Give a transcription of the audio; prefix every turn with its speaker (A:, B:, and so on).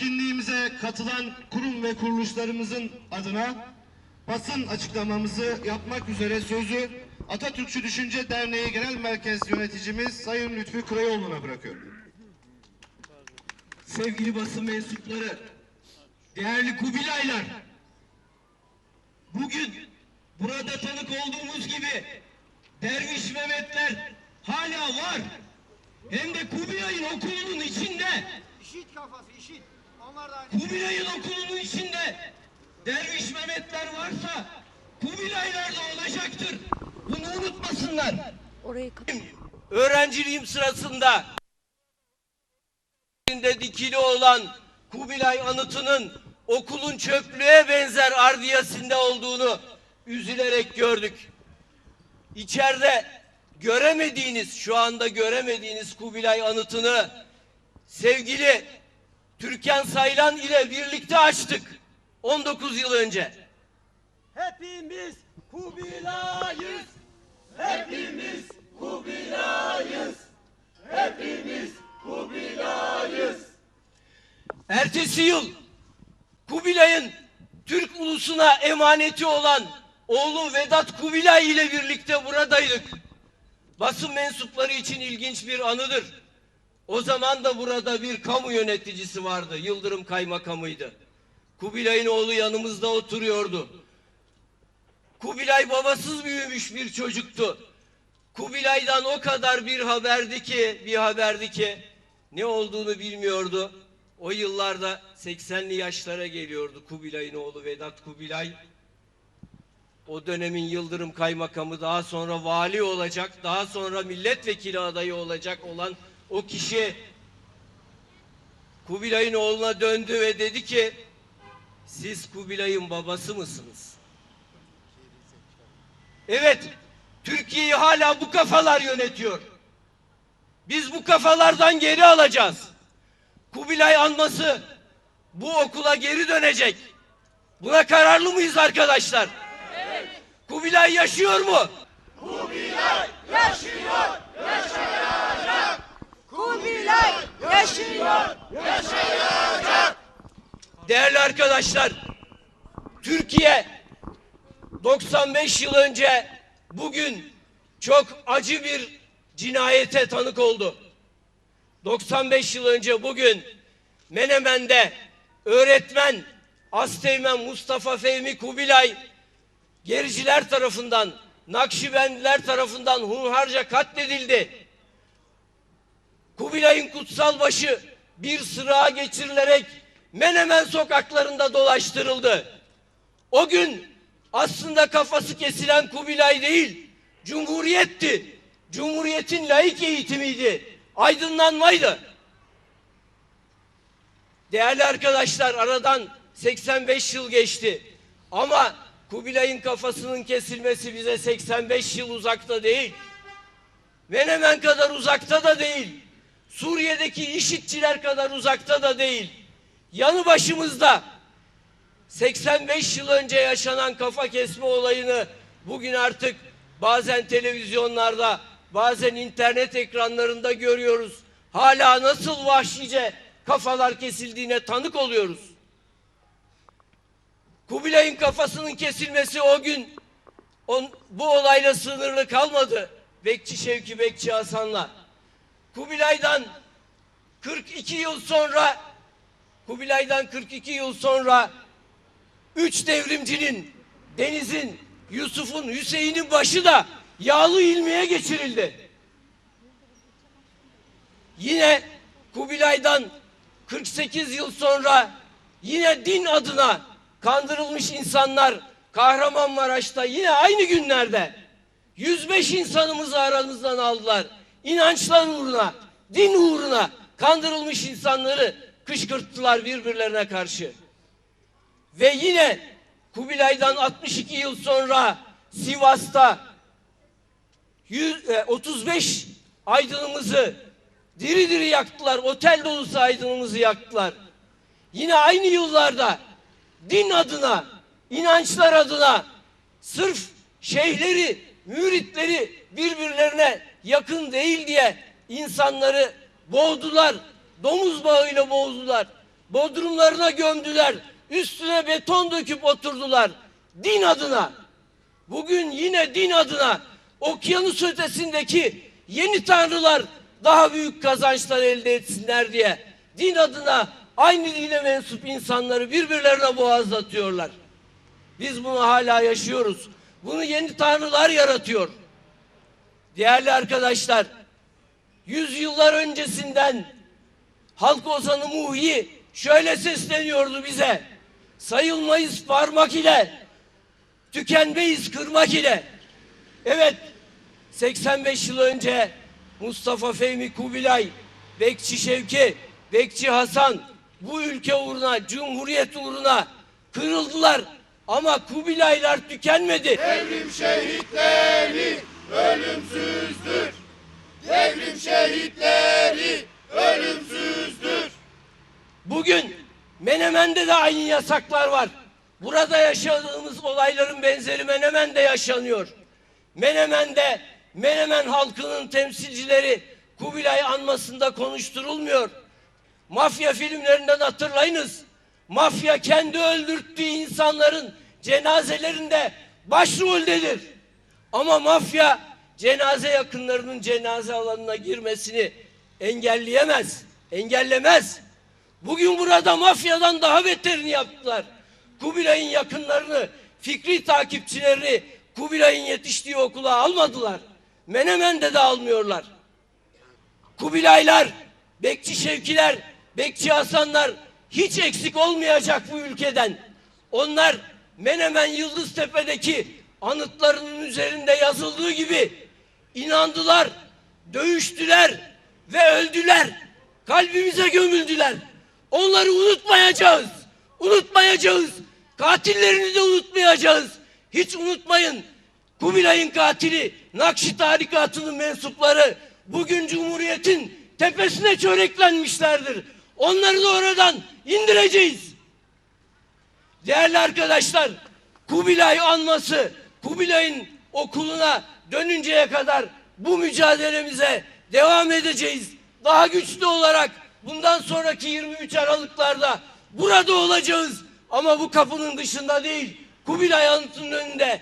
A: etkinliğimize katılan kurum ve kuruluşlarımızın adına basın açıklamamızı yapmak üzere sözü Atatürkçü Düşünce Derneği Genel Merkez Yöneticimiz Sayın Lütfü Kırayoğlu'na bırakıyorum.
B: sevgili basın mensupları, değerli Kubilaylar, bugün burada tanık olduğumuz gibi Derviş Mehmetler hala var. Hem de Kubilay'ın okulunun içinde,
C: İşit kafası işit.
B: Kubilay'ın okulunun içinde Derviş Mehmetler varsa Kubilaylar da olacaktır. Bunu unutmasınlar.
D: Orayı
B: öğrenciliğim sırasında dikili olan Kubilay anıtının okulun çöplüğe benzer ardiyasında olduğunu üzülerek gördük. İçeride göremediğiniz, şu anda göremediğiniz Kubilay anıtını sevgili Türkan Saylan ile birlikte açtık 19 yıl önce.
C: Hepimiz Kubilay'ız.
B: Ertesi yıl Kubilay'ın Türk ulusuna emaneti olan oğlu Vedat Kubilay ile birlikte buradaydık. Basın mensupları için ilginç bir anıdır. O zaman da burada bir kamu yöneticisi vardı. Yıldırım Kaymakamıydı. Kubilay'ın oğlu yanımızda oturuyordu. Kubilay babasız büyümüş bir çocuktu. Kubilay'dan o kadar bir haberdi ki, bir haberdi ki ne olduğunu bilmiyordu. O yıllarda 80'li yaşlara geliyordu Kubilay'ın oğlu Vedat Kubilay. O dönemin Yıldırım Kaymakamı daha sonra vali olacak, daha sonra milletvekili adayı olacak olan o kişi Kubilay'ın oğluna döndü ve dedi ki siz Kubilay'ın babası mısınız? Evet, Türkiye'yi hala bu kafalar yönetiyor. Biz bu kafalardan geri alacağız. Kubilay anması bu okula geri dönecek. Buna kararlı mıyız arkadaşlar? Evet. Kubilay yaşıyor mu?
D: Kubilay yaşıyor.
B: Değerli arkadaşlar, Türkiye 95 yıl önce bugün çok acı bir cinayete tanık oldu. 95 yıl önce bugün Menemen'de öğretmen Asteğmen Mustafa Fehmi Kubilay gericiler tarafından, Nakşibendiler tarafından hunharca katledildi. Kubilay'ın kutsal başı bir sırağa geçirilerek Menemen sokaklarında dolaştırıldı. O gün aslında kafası kesilen Kubilay değil, Cumhuriyetti. Cumhuriyetin laik eğitimiydi. Aydınlanmaydı. Değerli arkadaşlar aradan 85 yıl geçti. Ama Kubilay'ın kafasının kesilmesi bize 85 yıl uzakta değil. Menemen kadar uzakta da değil. Suriye'deki işitçiler kadar uzakta da değil. Yanı başımızda 85 yıl önce yaşanan kafa kesme olayını bugün artık bazen televizyonlarda, bazen internet ekranlarında görüyoruz. Hala nasıl vahşice kafalar kesildiğine tanık oluyoruz. Kubilay'ın kafasının kesilmesi o gün on, bu olayla sınırlı kalmadı. Bekçi Şevki Bekçi Hasan'la. Kubilay'dan 42 yıl sonra Kubilay'dan 42 yıl sonra üç devrimcinin Deniz'in, Yusuf'un, Hüseyin'in başı da yağlı ilmiye geçirildi. Yine Kubilay'dan 48 yıl sonra yine din adına kandırılmış insanlar Kahramanmaraş'ta yine aynı günlerde 105 insanımızı aramızdan aldılar. İnançlar uğruna, din uğruna kandırılmış insanları kışkırttılar birbirlerine karşı. Ve yine Kubilay'dan 62 yıl sonra Sivas'ta 100, e, 35 aydınımızı diri diri yaktılar. Otel dolusu aydınımızı yaktılar. Yine aynı yıllarda din adına, inançlar adına sırf şeyhleri, müritleri birbirlerine yakın değil diye insanları boğdular. Domuz bağıyla boğdular. bodrumlarına gömdüler. Üstüne beton döküp oturdular. Din adına. Bugün yine din adına okyanus ötesindeki yeni tanrılar daha büyük kazançlar elde etsinler diye din adına aynı dine mensup insanları birbirlerine boğazlatıyorlar. Biz bunu hala yaşıyoruz. Bunu yeni tanrılar yaratıyor. Değerli arkadaşlar, yüzyıllar öncesinden halk ozanı Muhi şöyle sesleniyordu bize. Sayılmayız parmak ile, tükenmeyiz kırmak ile. Evet, 85 yıl önce Mustafa Fehmi Kubilay, Bekçi Şevki, Bekçi Hasan bu ülke uğruna, cumhuriyet uğruna kırıldılar. Ama Kubilaylar tükenmedi.
A: Devrim şehitleri ölümsüzdür. Devrim şehitleri ölümsüzdür.
B: Bugün Menemen'de de aynı yasaklar var. Burada yaşadığımız olayların benzeri Menemen'de yaşanıyor. Menemen'de Menemen halkının temsilcileri Kubilay anmasında konuşturulmuyor. Mafya filmlerinden hatırlayınız. Mafya kendi öldürttüğü insanların cenazelerinde başroldedir. Ama mafya cenaze yakınlarının cenaze alanına girmesini engelleyemez, engellemez. Bugün burada mafyadan daha beterini yaptılar. Kubilay'ın yakınlarını, fikri takipçilerini Kubilay'ın yetiştiği okula almadılar. Menemen'de de almıyorlar. Kubilaylar, Bekçi Şevkiler, Bekçi Hasanlar hiç eksik olmayacak bu ülkeden. Onlar Menemen Yıldıztepe'deki anıtlarının üzerinde yazıldığı gibi inandılar, dövüştüler ve öldüler. Kalbimize gömüldüler. Onları unutmayacağız. Unutmayacağız. Katillerini de unutmayacağız. Hiç unutmayın. Kubilay'ın katili, Nakşi tarikatının mensupları bugün Cumhuriyet'in tepesine çöreklenmişlerdir. Onları da oradan indireceğiz. Değerli arkadaşlar, Kubilay anması, Kubilay'ın okuluna dönünceye kadar bu mücadelemize devam edeceğiz. Daha güçlü olarak bundan sonraki 23 Aralıklarda burada olacağız. Ama bu kapının dışında değil, Kubilay anıtının önünde